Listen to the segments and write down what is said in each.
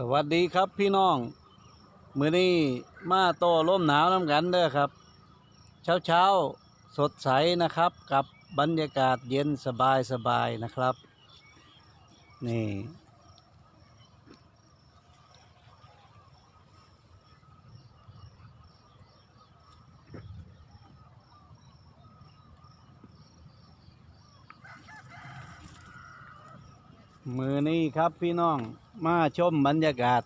สวัสดีครับพี่น้องมื้อนี้มาโตร่มหนาวน้ำกันเด้อครับ เช้าเช้าสดใสนะครับ กับบรรยากาศเย็นสบายสบายนะครับ นี่ มือนี้ครับพี่น้อง มาชมบรรยากาศ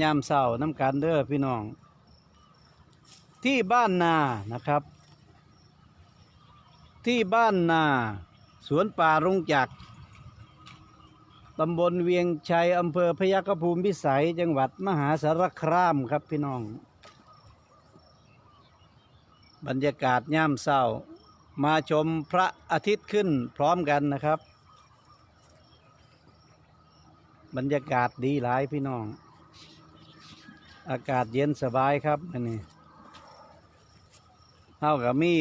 ยามเช้าน้ำกันเด้อพี่น้อง ที่บ้านนานะครับ ที่บ้านนา สวนป่ารุงจักรตำบลเวียงชัยอำเภอพยัคฆภูมิพิสัย จังหวัดมหาสารคามครับพี่น้อง บรรยากาศย่ามเศร้า มาชมพระอาทิตย์ขึ้นพร้อมกันนะครับ บรรยากาศดีหลายพี่น้อง อากาศเย็นสบายครับอันนี้เท่ากับมี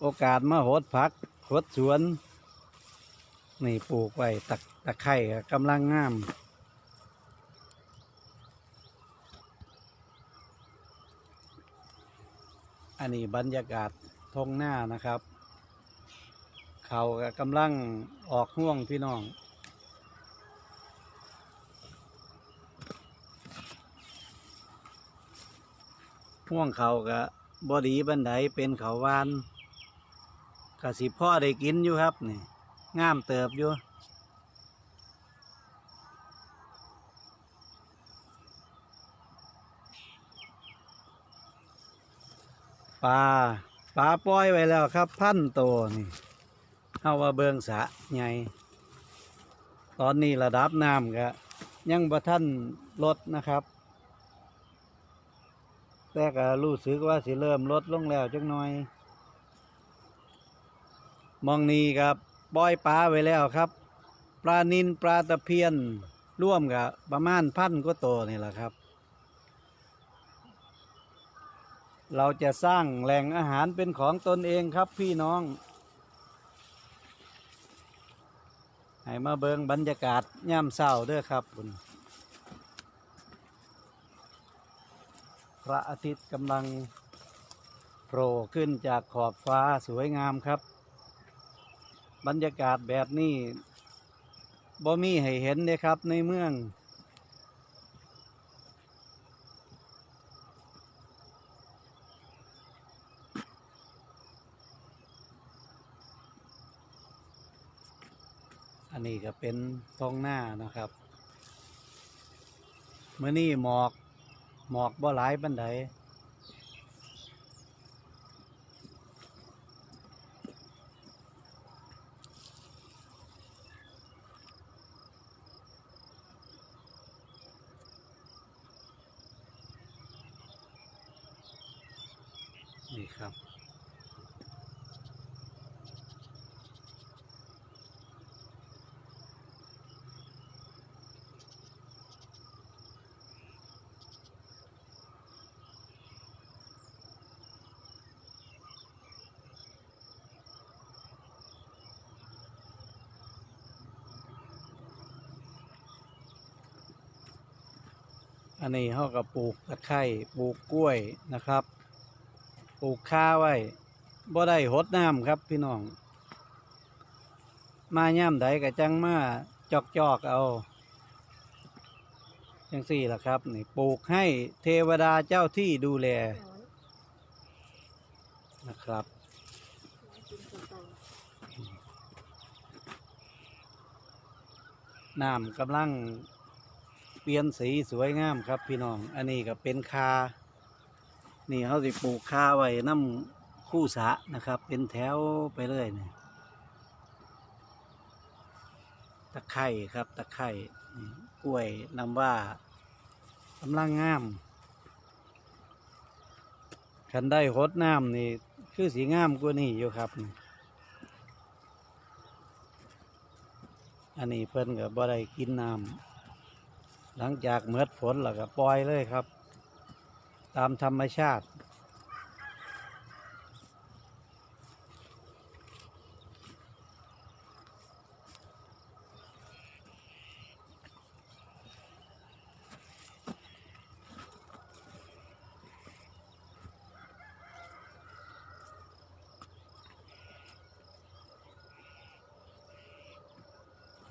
โอกาสมาหดผักหดสวน นี่ปลูกไว้ตะตะไคร่กำลังงาม อันนี้บรรยากาศทงหน้านะครับ เขากำลังออกห่วงพี่น้อง ห่วงเขาก็บอดีบันไดเป็นเขาวานกะสิพ่อได้กินอยู่ครับนี่งามเติบอยู่ปลาปลาปล่อยไว้แล้วครับพันโตนี่เอาว่าเบิงสะใหญ่ตอนนี้ระดับน้ำก็ยังบ่ท่านลดนะครับ แต่ก็รู้สึกว่าสิเริ่มลดลงแล้วจักหน่อย มองนี้ครับปล่อยปลาไว้แล้วครับ ปลานินปลาตะเพียนร่วมกับประมาณพันก็โตนี่แหละครับ เราจะสร้างแหล่งอาหารเป็นของตนเองครับพี่น้องให้มาเบิงบรรยากาศย่ำเศร้าเด้อครับคุณ พระอาทิตย์กำลังโผล่ขึ้นจากขอบฟ้าสวยงามครับ บรรยากาศแบบนี้บ่มีให้เห็นเลยครับในเมือง อันนี้ก็เป็นท้องหน้านะครับเมื่อนี้หมอก หมอกบ่หลายบันไดนี่ครับ อันนี้เขาก็ปลูกตะไคร้ปลูกกล้วยนะครับ ปลูกข้าไว้บ่ได้หดน้ำครับพี่น้อง มาย่ำใดก็จังมาจอกจอกเอาจังสี่ล่ะครับนี่ปลูกให้เทวดาเจ้าที่ดูแลนะครับน้ำกำลัง ปลี่ยนสีสวยงามครับ พี่น้อง อันนี้ก็เป็นคา นี่เขาสิปลูกคาไว้น้ำคู่สะนะครับ เป็นแถวไปเรื่อยเนี่ยตะไคร่ครับตะไคร่นี่กล้วยนำว่ากำลังงามคันได้หดน้ำนี่คือสีงามกว่านี่อยู่ครับ อันนี้เพิ่นก็บ่ได้กินน้ำ หลังจากเมื่อฝนแล้วก็ปล่อยเลยครับ ตามธรรมชาติ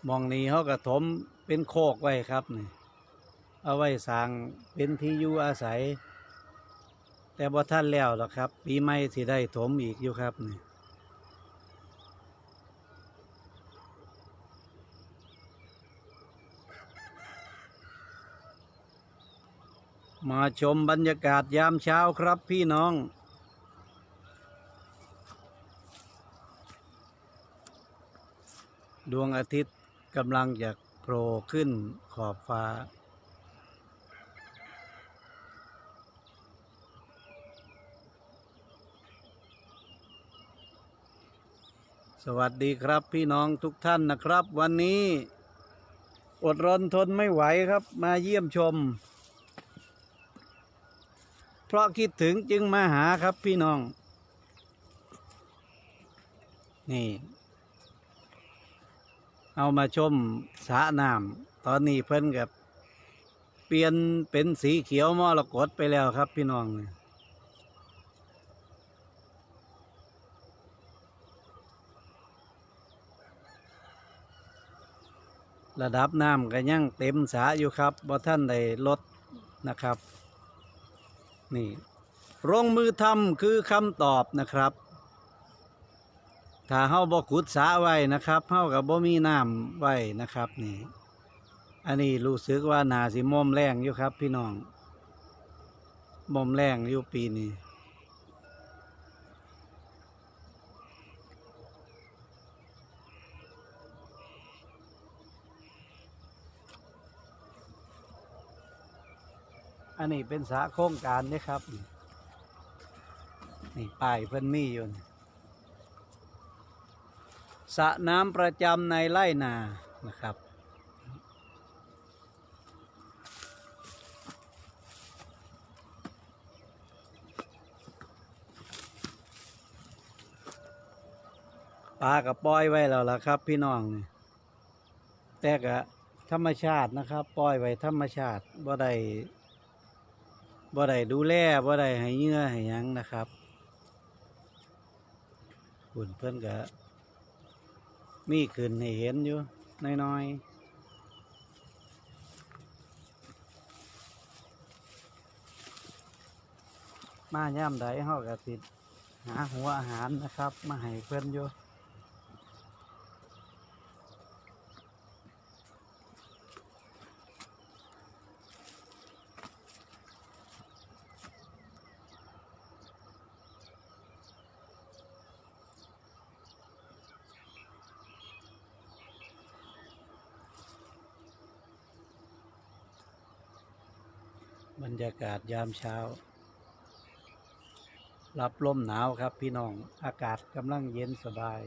มองนี้เขากระถมเป็นโคกไว้ครับนี่ เอาไว้สร้างเป็นที่อยู่อาศัย แต่บ่ท่านแล้วหรอกครับ ปีใหม่สิได้ถมอีกอยู่ครับนี่มาชมบรรยากาศยามเช้าครับพี่น้อง ดวงอาทิตย์กำลังจะโผล่ขึ้นขอบฟ้า สวัสดีครับพี่น้องทุกท่านนะครับ วันนี้ อดรนทนไม่ไหวครับ มาเยี่ยมชม เพราะคิดถึงจึงมาหาครับพี่น้อง นี่ เอามาชมสระน้ำตอนนี้เพิ่นกับ เปลี่ยนเป็นสีเขียวมรกตไปแล้วครับพี่น้อง ระดับน้ำก็ยังเต็มสาอยู่ครับบ่ท่านได้ลดนะครับ นี่ลงมือทำคือคำตอบนะครับ ถ้าเฮาบ่ขุดสาไว้นะครับเฮากับบ่มีน้ำไว้นะครับนี่อันนี้รู้สึกว่านาสิม่อมแรงอยู่ครับ พี่น้องม่อมแรงอยู่ปีนี้ นนี้เป็นสาโครงการนี่ครับ นี่ป้ายเพิ่นมีอยู่นะสระน้ำประจำในไร่นานะครับปลากับปล่อยไว้แล้วล่ะครับ พี่น้องนี่แต่ก็ธรรมชาตินะครับ ปล่อยไว้ธรรมชาติบ่ได้ บ่ได้ดูแลบ่ได้ให้เหงื่อให้ยังนะครับคุณเพื่อนก็มีขึ้นให้เห็นอยู่น้อยๆมาย่ำใดเฮาก็สิดหาหัวอาหารนะครับ มาให้เพื่อนอยู่ บรรยากาศยามเช้า รับลมหนาวครับพี่น้อง อากาศกำลังเย็นสบาย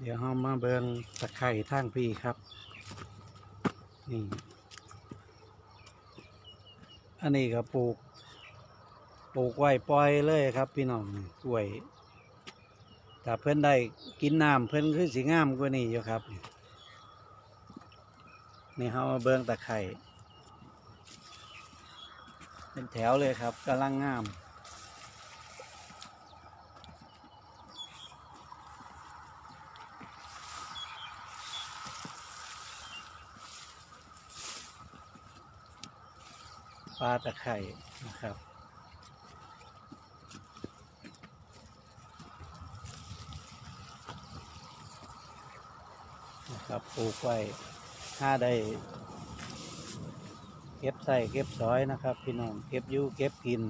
เดี๋ยวเรามาเบิงตะไคร่ทางพี่ครับ นี่ อันนี้ก็ปลูก ปลูกไว้ปล่อยเลยครับ พี่น้องกล้วยถ้าเพื่อนได้กินน้ำเพื่อนคือสีงามกว่านี้อยู่ครับ นี่เฮามาเบิ้งตะไคร่เป็นแถวเลยครับกำลังงาม ปลาตะไคร่นะครับ นะครับปลูกไว้ถ้าได้เก็บใส่เก็บซอยนะครับ พี่น้องเก็บอยู่เก็บกิน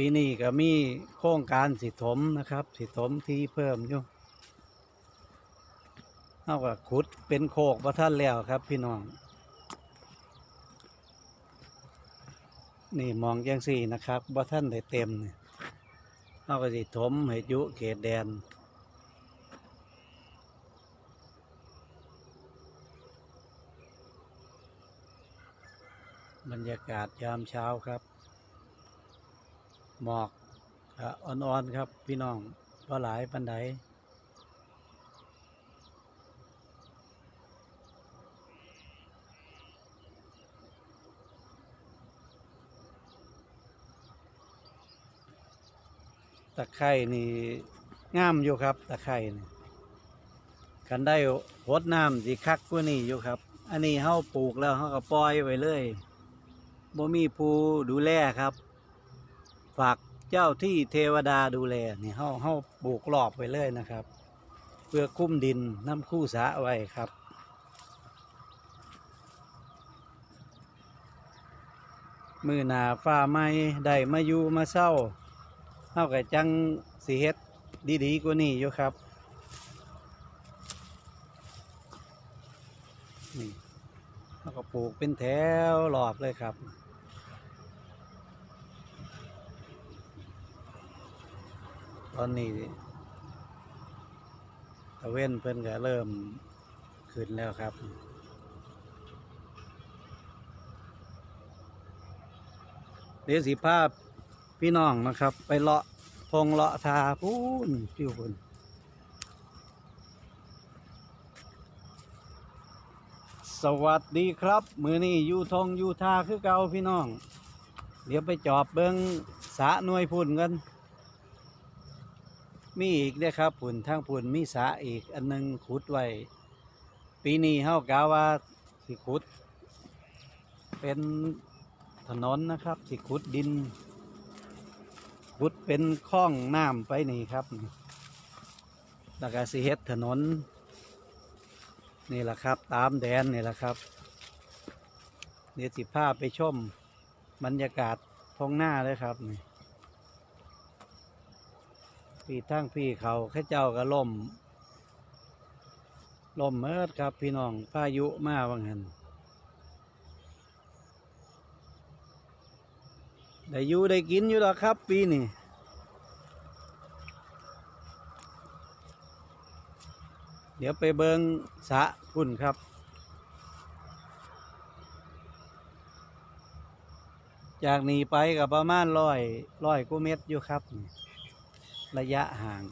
ปีนี้ก็มีโครงการสิถมนะครับ สิถมที่เพิ่มอยู่เท่ากับขุดเป็นโคกประท่านแล้วครับพี่น้อง นี่มองจังสี่นะครับบ่ท่านได้เต็มเนี่ยเอาก็สิถมให้ยุเขตแดนบรรยากาศยามเช้าครับ หมอกอ่อนๆครับ พี่น้องว่าหลายปันไดตะไคร่นี่งามอยู่ครับ ตะไคร่นี่คันได้หดน้ำสิคักกว่านี้อยู่ครับ อันนี้เฮาปลูกแล้วเฮาก็ปล่อยไว้เลยบ่มีผู้ดูแลครับ ฝากเจ้าที่เทวดาดูแลนี่เฮาเฮาปลูกรอบไว้เลยนะครับ เพื่อคุ้มดินน้ำคู่สะไว้ครับมือหนาฟ้าไม้ได้มาอยู่มาเศร้าเฮาก็จังสิเฮ็ดดีๆกว่านี้อยู่ครับนี่เฮาก็ปลูกเป็นแถวรอบเลยครับ ตอนนี้ตะเว้นเพิ่นก็เริ่มขึ้นแล้วครับ เดี๋ยวสิภาพพี่น้องนะครับ ไปเลาะพงเลาะทาพูนพิวพูนสวัสดีครับ มือนี้อยู่ทงอยู่ทาคือเก่าพี่น้อง เดี๋ยวไปจอบเบิงสะหน่วยพุ่นกัน มีอีกเด้อครับผุนทางผุนมีสระอีกอันหนึงขุดไว้ ปีนี้เฮากาว่าสิขุด เป็นถนนนะครับ สิขุดดิน ขุดเป็นคลองน้ำไปนี่ครับแล้วก็สิเฮ็ดถนน นี่แหละครับ ตามแดนนี่แหละครับเดี๋ยวสิพาไปชมบรรยากาศท้องหน้าเลยครับนี่ พี่ทั้งพี่เขาข้าเจ้าก็ล่มล่มเมิดครับ พี่น้องพายุมาว่างั้นได้อยู่ได้กินอยู่แล้วครับ ปีนี้เดี๋ยวไปเบิงสะพุ่นครับ จากนี้ไปกับประมาณร้อยร้อยกว่าเมตรอยู่ครับ ระยะห่าง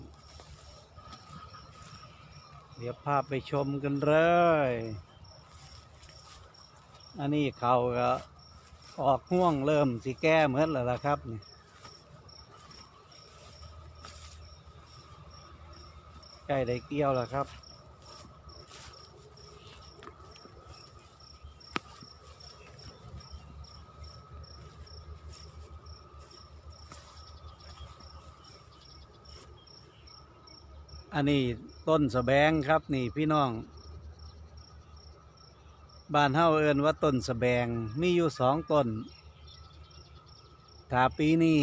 เดี๋ยวภาพไปชมกันเลย อันนี้เขาก็ออกห่วงเริ่มสิแก้เหมือนแล้วล่ะครับนี่ใกล้ได้เกี่ยวแล้วครับ อันนี้ต้นสะแบงครับนี่พี่น้อง บ้านเฮาเอินว่าต้นสะแบงมีอยู่สองต้นถ้าปีนี้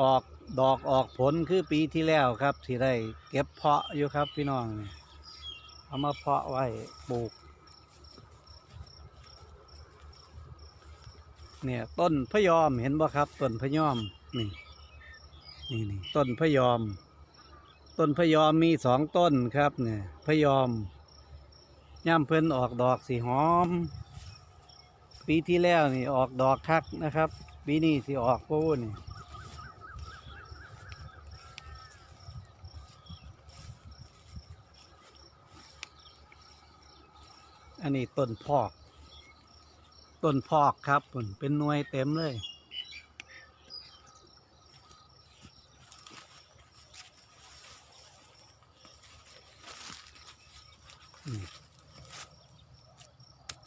ออกดอกออกผลคือปีที่แล้วครับที่ได้เก็บเพาะอยู่ครับพี่น้องเอามาเพาะไว้ปลูก เนี่ยต้นพยอมเห็นบ่ครับ ต้นพยอมนี่นี่นี่ต้นพะยอม ต้นพยอมมีสองต้นครับเนี่ยพยอมย่ำเพิ่นออกดอกสีหอม ปีที่แล้วนี่ออกดอกคักนะครับ ปีนี้สิออกปูนี่อันนี้ต้นพอก ต้นพอกครับผนเป็นหน่วยเต็มเลย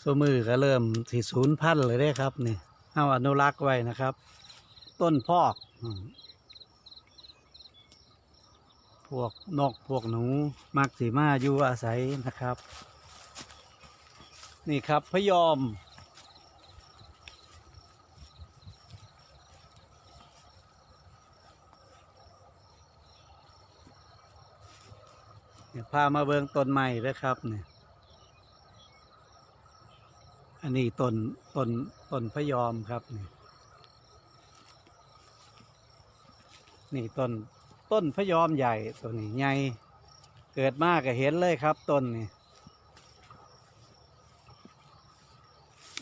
สมือก็เริ่มสีศูนย์พันเลยได้ครับนี่เอาอนุรักษ์ไว้นะครับ ต้นพอกอืมพวกนกพวกหนูมักสีมาอยู่อาศัยนะครับ นี่ครับพยอม พามาเบิงต้นใหม่เลยครับเนี่ย อันนี้ต้นต้นต้นพยอมครับ นี่นี่ต้นต้นพยอมใหญ่ตัวนี้ใหญ่เกิดมากก็เห็นเลยครับต้นนี่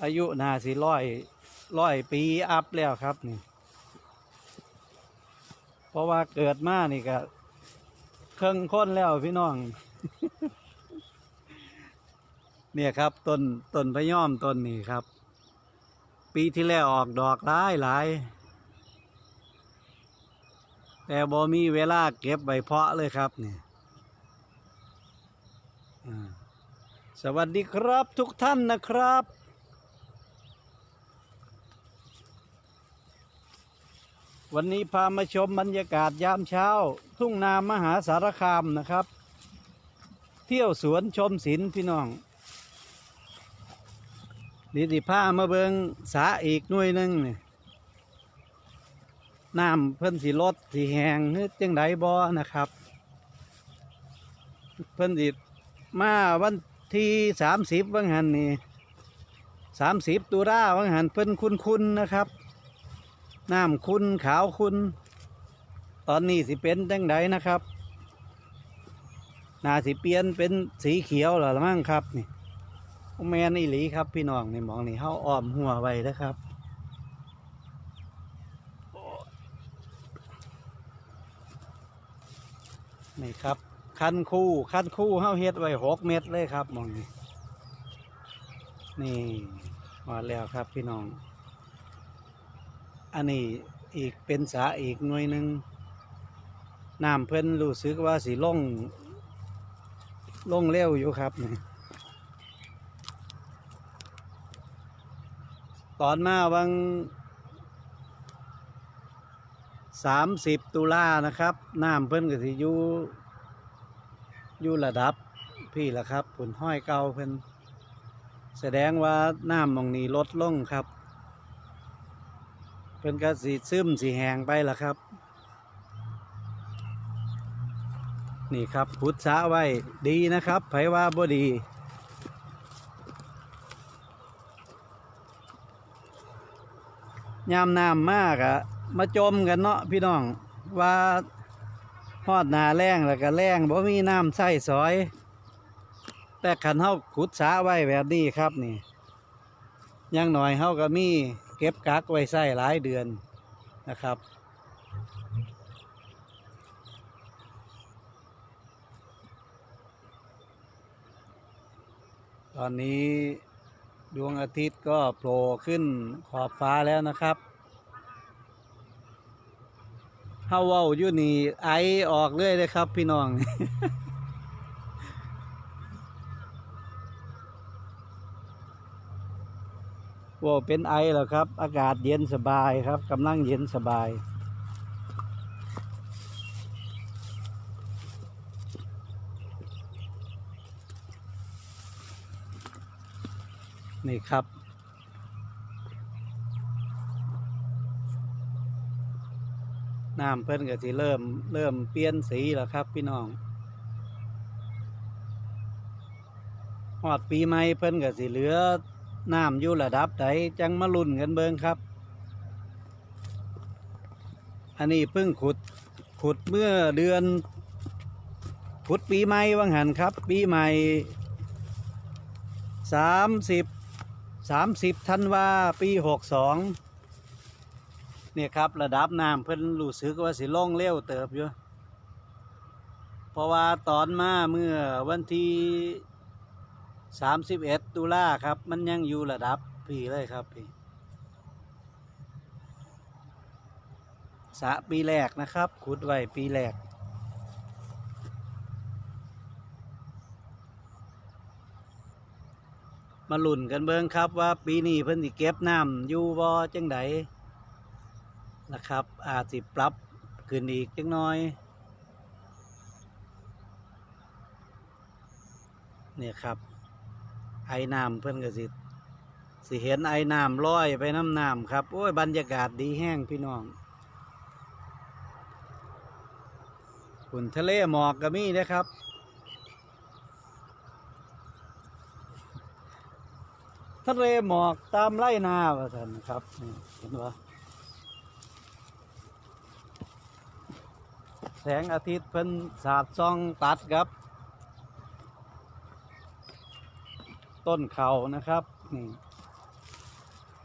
อายุนาสีร้อยร้อยปีอัพแล้วครับนี่ เพราะว่าเกิดมานี่ก็เครื่องค้นแล้วพี่น้อง เนี่ยครับต้นต้นพย่อมต้นนี้ครับ ปีที่แล้วออกดอกหลายหลายแต่บ่มีเวลาเก็บใบเพาะเลยครับเนี่ยสวัสดีครับทุกท่านนะครับ วันนี้พามาชมบรรยากาศยามเช้า ทุ่งนามหาสารคามนะครับ เที่ยวสวนชมศิลป์พี่น้อง นี่สิพามาเบิงสาอีกหน่วยหนึ่งนี่น้ำเพิ่นสีลดสีแหงหรือจังไดบอนะครับ เพิ่นสิมาวันที่สามสิบวังหันนี่สามสิบตุลาวังหันเพิ่นคุ้นๆนะครับ น้ำคุณขาวคุณ ตอนนี้สิเป็นจังไดนะครับ นาสิเปลี่ยนเป็นสีเขียวหรือมั้งครับนี่ แมนอีหลีครับ พี่น้องในหมองนี่เฮาอ้อมหัวไว้นะครับนี่ครับ คันคู่ คันคู่เฮาเฮ็ดไว้หกเม็ดเลยครับมองนี่นี่มาแล้วครับพี่น้อง อันนี้อีกเป็นสาอีกหน่วยหนึ่งน้ำเพิ่นรู้สึกว่าสีล่องล่องเร็วอยู่ครับนี่ ตอนมาวังสามสิบตุลานะครับน้ำเพิ่นก็สิอยู่อยู่ระดับพี่ละครับผุนห้อยเก่าเพิ่นแสดงว่าน้ำมองนี้ลดลงครับ เพิ่นก็สีซึมสีแหงไปละครับ นี่ครับพุทธะไว้ดีนะครับไผว่าบ่ดี ยามน้ำมากอะมาจมกันเนาะพี่น้องว่าฮอดนาแรงแล้วก็แรงบ่มีน้ำใส่สอย แต่ขันเฮาขุดสาไว้แบบนี้ครับนี่ยังหน่อยเฮาก็มีเก็บกักไว้ใส่หลายเดือนนะครับ ตอนนี้ ดวงอาทิตย์ก็โผล่ขึ้นขอบฟ้าแล้วนะครับเฮาเว้าอยู่นี่ไอออกเรื่อยเลยครับ พี่น้อง ว่าเป็นไอเหรอครับ อากาศเย็นสบายครับกำลังเย็นสบาย นี่ครับ น้ำเพิ่นก็สิเริ่มเริ่มเปลี่ยนสีแล้วครับ พี่น้องหอดปีใหม่เพิ่นก็สิเหลือน้ำอยู่ระดับใดจังมาลุ่นกันเบิงครับ อันนี้เพิ่งขุดขุดเมื่อเดือน ขุดปีใหม่วังหันครับ ปีใหม่สามสิบ สามสิบธันวาปีหกสองเนี่ยครับระดับน้ำเพิ่นรู้สึกว่าสิล่องเร็วเติบอยู่ เพราะว่าตอนมาเมื่อวันที่สามสิบเอ็ดตุลาครับ มันยังอยู่ระดับพี่เลยครับพี่สระปีแรกนะครับขุดไว้ปีแรก มาลุ่นกันเบิ่งครับว่าปีนี้เพิ่นสิเก็บน้ำอยู่บ่จังไดนะครับ อาจสิปรับขึ้นอีกจังน้อยเนี่ยครับ ไอ้น้ำเพิ่นก็สิสิเห็นไอ้น้ำลอยไปน้ำน้ำครับ โอ้ยบรรยากาศดีแห้งพี่น้องขุนทะเลหมอกก็มีนะครับ ทะ เลหมอกตามไร่นาว่าท่านครับเห็นว่าแสงอาทิตย์เพิ่นสาดส่องตัดครับ ต้นเขานะครับนี่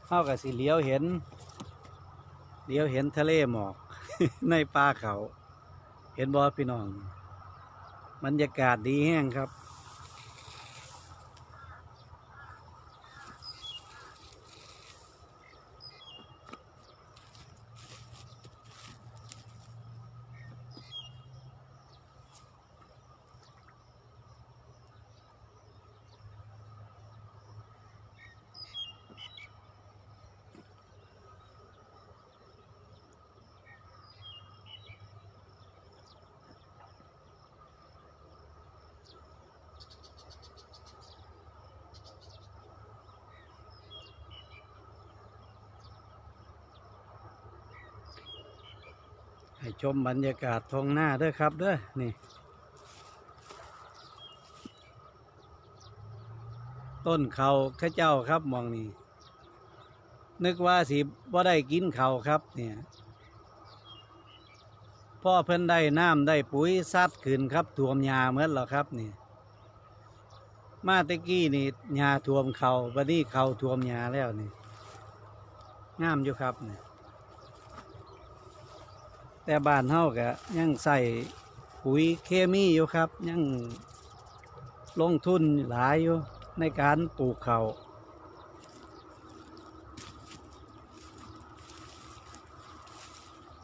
เฮากับสิเลี้ยวเห็นเลี้ยวเห็นทะเลหมอก ในป่าเขา เห็นบ่พี่น้องบรรยากาศดีแห้งครับ ให้ชมบรรยากาศท้องหน้าด้อครับเด้อนี่ ต้นเขาข้าเจ้าครับมองนี่นึกว่าสิบ่ได้กินเขาครับเนี่ยพ่อเพิ่นได้น้ำได้ปุ๋ยซัดขึ้นครับท่วมหญ้าเหมือนหรอครับนี่มาตะกี้นี่หญ้าท่วมเขาบัดนี้เขาท่วมหญ้าแล้วนี่งามอยู่ครับนี่ แต่บ้านเฮาก็ยังใส่ปุ๋ยเคมีอยู่ครับ ยังลงทุนหลายอยู่ในการปลูกเขา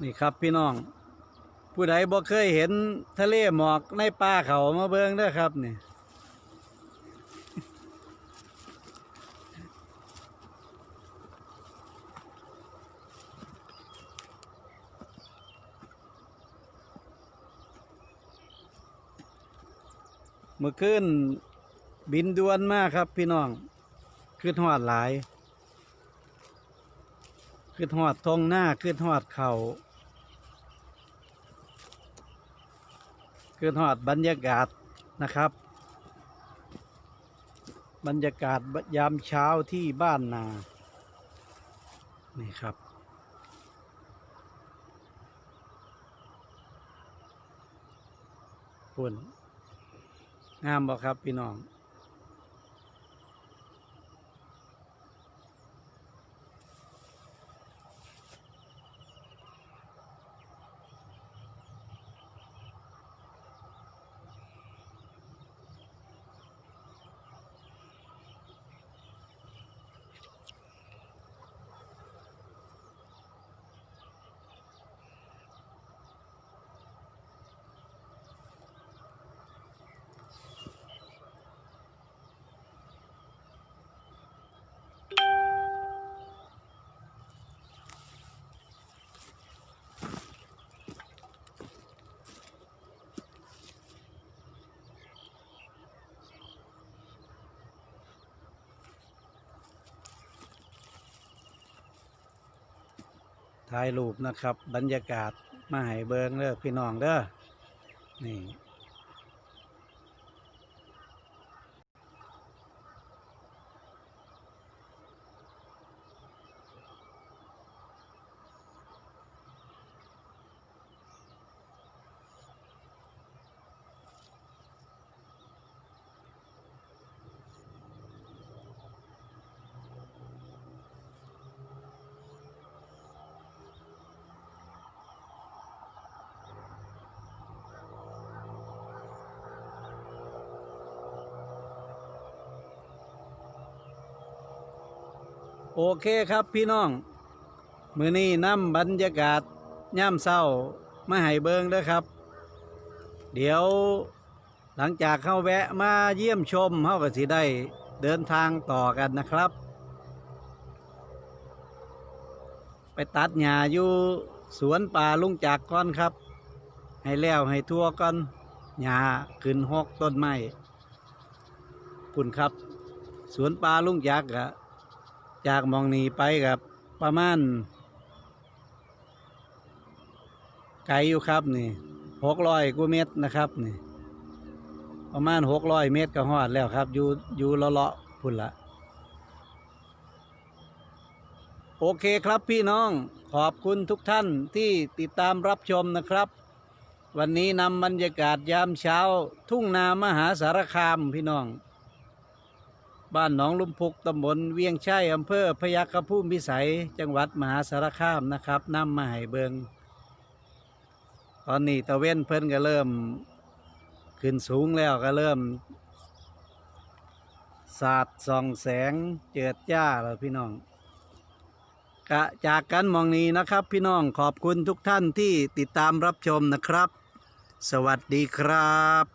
นี่ครับพี่น้อง ผู้ใดบ่เคยเห็นทะเลหมอกในป่าเขามาเบิ่งเด้อครับนี่ มื่อคืนบินด่วนมากครับพี่น้องขึ้นหอดหลายขึ้นหอดทงหน้าขึ้นหอดเขาขึ้นหอดบรรยากาศนะครับ บรรยากาศยามเช้าที่บ้านนา นี่ครับปุ่น งามบ่ครับพี่น้อง ถ่ายรูปนะครับ บรรยากาศมาให้เบิงเด้อพี่น้องเด้อนี่ โอเคครับพี่น้อง มือนี้นำบรรยากาศย่ำเศร้ามาให้เบิงเด้อครับ เดี๋ยวหลังจากเข้าแวะมาเยี่ยมชมเข้าก็สิได้เดินทางต่อกันนะครับ ไปตัดหญ้าอยู่สวนป่าลุงจากก่อนครับ ให้แล้วให้ทั่วก่อนหญ้าขึ้นหกต้นไม้คุณครับ สวนป่าลุงจากอะ จากมองนี้ไปกับประมาณไกลอยู่ครับนี่หกร้อยกว่าเมตรนะครับนี่ประมาณหกร้อยเมตรก็ฮอดแล้วครับ อยู่อยู่เลาะๆพุ่นละโอเคครับพี่น้องขอบคุณทุกท่านที่ติดตามรับชมนะครับ วันนี้นำบรรยากาศยามเช้า ทุ่งนามหาสารคามพี่น้อง บ้านหนองลุมพุกตำบลเวียงชัยอำเภอพยัคฆภูมิพิสัย จังหวัดมหาสารคามนะครับน้ำมาให้เบิงตอนนี้ตะเว้นเพิ่นก็เริ่ม ขึ้นสูงแล้วก็เริ่ม สาดส่องแสงเจิดจ้าแล้วพี่น้องกะจากกันมองนี้นะครับ พี่น้องขอบคุณทุกท่านที่ติดตามรับชมนะครับ สวัสดีครับ